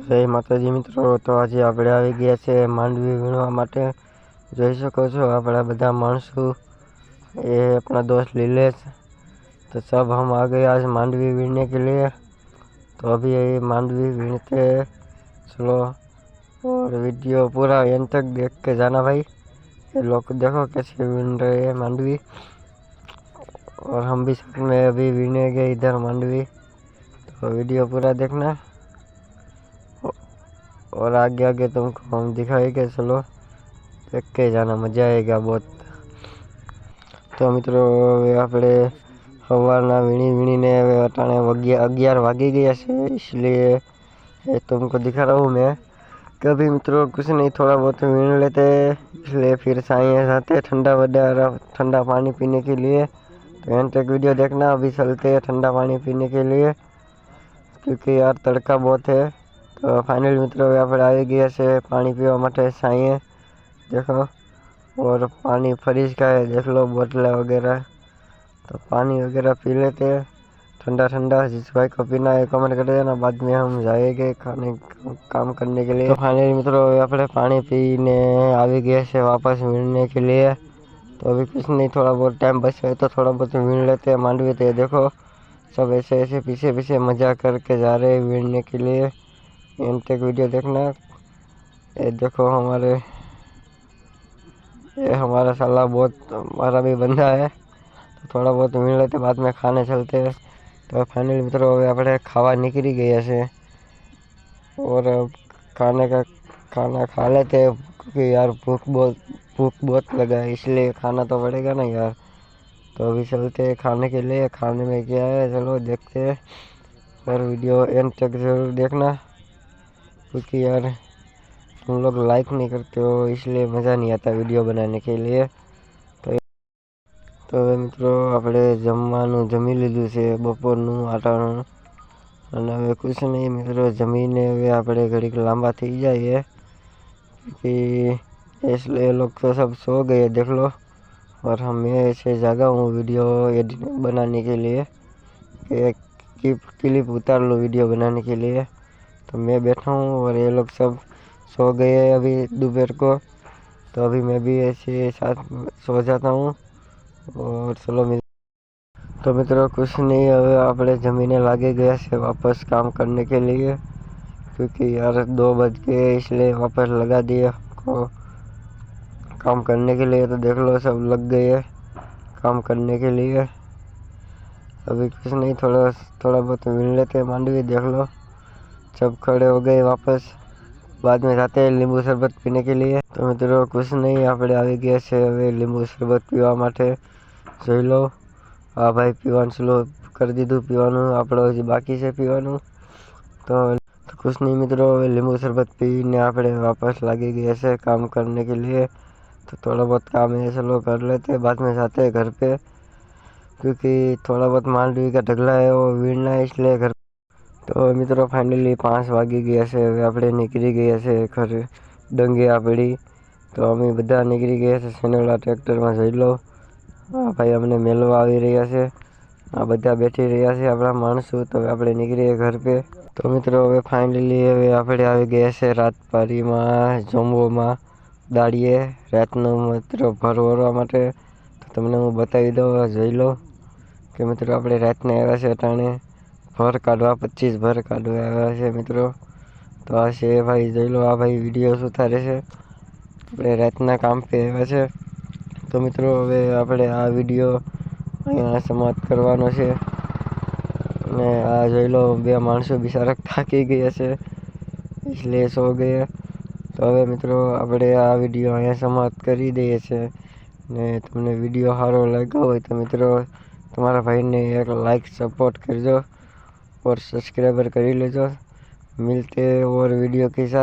જય માતાજી મિત્રો તો આજે આપણે આવી ગયા છે માંડવી વીણવા માટે જોઈ શકો છો આપણા બધા માણસો એ अपना दोस्त लीलेश तो सब हम आ गए आज मांडवी वीणने के लिए तो अभी ये मांडवी वीणते चलो और वीडियो पूरा एंड तक देख के जाना भाई ये लोग देखो कैसे वीण रहे हैं मांडवी और हम भी साथ में अभी वीणने गए इधर मांडवी तो वीडियो पूरा देखना और आगे आगे तुमको हम दिखाएंगे चलो देख के जाना मजा आएगा बहुत તો મિત્રો હવે આપણે સવારના વીણી વીણીને હવે અટાણે વગ્યા અગિયાર વાગી ગયા છે इसलिए ये तुमको दिखा रहा हूँ मैं कभी मित्रों कुछ नहीं थोड़ा बहुत वीण लेते इसलिए फिर साई जाते ठंडा वगैरह ठंडा पानी पीने के लिए तो एंड तक वीडियो देखना अभी चलते हैं ठंडा पानी पीने के लिए क्योंकि यार तड़का बहुत है तो फाइनल मित्रों હવે આપણે આવી ગયા છે પાણી પીવા માટે સાંઈએ देखो और पानी फ्रिज का है देख लो बोतलें वगैरह तो पानी वगैरह पी लेते हैं ठंडा ठंडा जिस भाई को पीना है कमेंट कर देना बाद में हम जाएंगे खाने काम करने के लिए तो फाइनली मित्रों હવે આપણે પાણી પીને આવી ગયા છે वापस वीणने के लिए तो अभी कुछ नहीं थोड़ा बहुत टाइम बचे तो थोड़ा बहुत वीण लेते हैं मांडवी तो ये देखो सब ऐसे ऐसे पीछे पीछे मजा करके जा रहे हैं वीणने के लिए एन तक वीडियो देखना। ये देखो हमारे, ये हमारा साला बहुत, हमारा भी बंदा है। तो थोड़ा बहुत मिल रहे थे तो बाद में खाने चलते तो फाइनल मित्रों, अभी आप खावा निकली गई ऐसे। और खाने का, खाना खा लेते क्योंकि यार भूख बहुत भूख बहुत लगा है, इसलिए खाना तो पड़ेगा ना यार। तो अभी चलते खाने के लिए। खाने में क्या है, चलो देखते हैं। और वीडियो एंड तक ज़रूर देखना। क्योंकि यार तुम लोग लाइक नहीं करते हो इसलिए मज़ा नहीं आता वीडियो बनाने के लिए તો તો હવે મિત્રો આપણે જમવાનું જમી લીધું છે બપોરનું આટાણું અને હવે કુછ નહીં મિત્રો જમીને હવે આપણે ઘડીક લાંબા થઈ जाइए क्योंकि इसलिए लोग तो सब सो गए देख लो और हम मैं ऐसे जागा हूँ वीडियो एडिटिंग बनाने के लिए एक क्लिप क्लिप उतार लो वीडियो बनाने के लिए तो मैं बैठा हूँ और ये लोग सब सो गए अभी दोपहर को तो अभी मैं भी ऐसे साथ सो जाता हूँ और चलो मिल तो मित्रों कुछ नहीं હવે આપણે જમીને લાગે गया से वापस काम करने के लिए क्योंकि यार दो बज गए इसलिए वापस लगा दिए को काम करने के लिए तो देख लो सब लग गए काम करने के लिए अभी कुछ नहीं थोड़ा थोड़ा बहुत मिल लेते हैं मांडवी देख लो सब खड़े हो गए वापस बाद में जाते हैं લીંબુ શરબત પીને કે लिए તો મિત્રો કુછ નહીં આપણે આવી ગયા છે હવે લીંબુ શરબત પીવા માટે જોઈ લો આ ભાઈ પીવાનું સ્લો કરી દીધું પીવાનું આપણે હજી બાકી છે પીવાનું તો तो कुछ नहीं मित्रों હવે લીંબુ શરબત પીને આપણે वापस लागे गए से काम करने के लिए तो थोड़ा बहुत काम है चलो कर लेते हैं बाद में जाते हैं घर पे क्योंकि थोड़ा बहुत मांडवी का ढगला है वो वीणना है इसलिए घर તો મિત્રો ફાઇનલી પાંચ વાગી ગયા છે. હવે આપણે નીકળી ગયા છે ઘરે ડંગે આપણી તો અમે બધા નીકળી ગયા છે સેનોલા ટ્રેક્ટરમાં જઈ લો. આ ભાઈ અમને મેળવા આવી રહ્યા છે. આ બધા બેઠી રહ્યા છે આપણા માણસો. તો હવે આપણે નીકળીએ ઘર પે. તો મિત્રો, હવે ફાઇનલી હવે આપણે આવી ગયા છે રાત પારીમાં જમવામાં દાડીએ, રાતનો મિત્રો ભરવરવા માટે. તો તમને હું બતાવી દઉં જોઈ લો. કે મિત્રો, આપણે રાતને આવ્યા છે અટાણે. ભર કાઢવા, પચીસ ભર કાઢવા આવ્યા છે મિત્રો. તો આ છે ભાઈ, જોઈ લો આ ભાઈ વીડિયો સુધારે છે. આપણે રાતના કામ પે આવ્યા છે. તો મિત્રો, હવે આપણે આ વીડિયો અહીંયા સમાપ્ત કરવાનો છે. અને આ જોઈ લો, બે માણસો બિચારક થાકી ગયા છે. એટલે સો ગયા. તો હવે મિત્રો, આપણે આ વીડિયો અહીંયા સમાપ્ત કરી દઈએ છીએ ને તમને વીડિયો સારો લાગ્યો હોય તો મિત્રો, તમારા ભાઈને એક લાઈક સપોર્ટ કરજો. और सब्सक्राइबर कर ही लेजो। मिलते हैं और वीडियो के साथ।